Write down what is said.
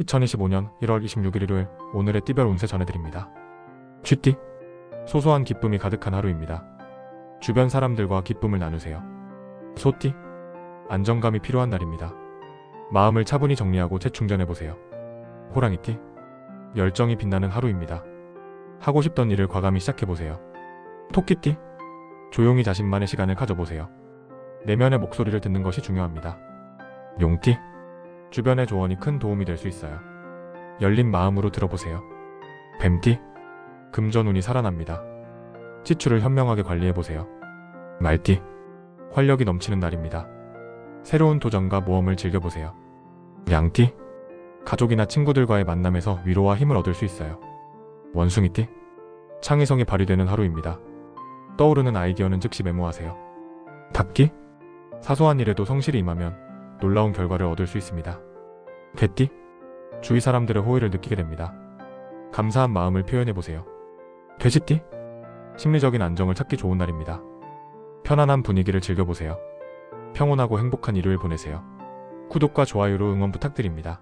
2025년 1월 26일 일요일 오늘의 띠별 운세 전해드립니다. 쥐띠 소소한 기쁨이 가득한 하루입니다. 주변 사람들과 기쁨을 나누세요. 소띠 안정감이 필요한 날입니다. 마음을 차분히 정리하고 재충전해보세요. 호랑이띠 열정이 빛나는 하루입니다. 하고 싶던 일을 과감히 시작해보세요. 토끼띠 조용히 자신만의 시간을 가져보세요. 내면의 목소리를 듣는 것이 중요합니다. 용띠 주변의 조언이 큰 도움이 될 수 있어요. 열린 마음으로 들어보세요. 뱀띠 금전운이 살아납니다. 지출을 현명하게 관리해보세요. 말띠 활력이 넘치는 날입니다. 새로운 도전과 모험을 즐겨보세요. 양띠 가족이나 친구들과의 만남에서 위로와 힘을 얻을 수 있어요. 원숭이띠 창의성이 발휘되는 하루입니다. 떠오르는 아이디어는 즉시 메모하세요. 닭띠 사소한 일에도 성실히 임하면 놀라운 결과를 얻을 수 있습니다. 개띠 주위 사람들의 호의를 느끼게 됩니다. 감사한 마음을 표현해보세요. 돼지띠 심리적인 안정을 찾기 좋은 날입니다. 편안한 분위기를 즐겨보세요. 평온하고 행복한 일요일 보내세요. 구독과 좋아요로 응원 부탁드립니다.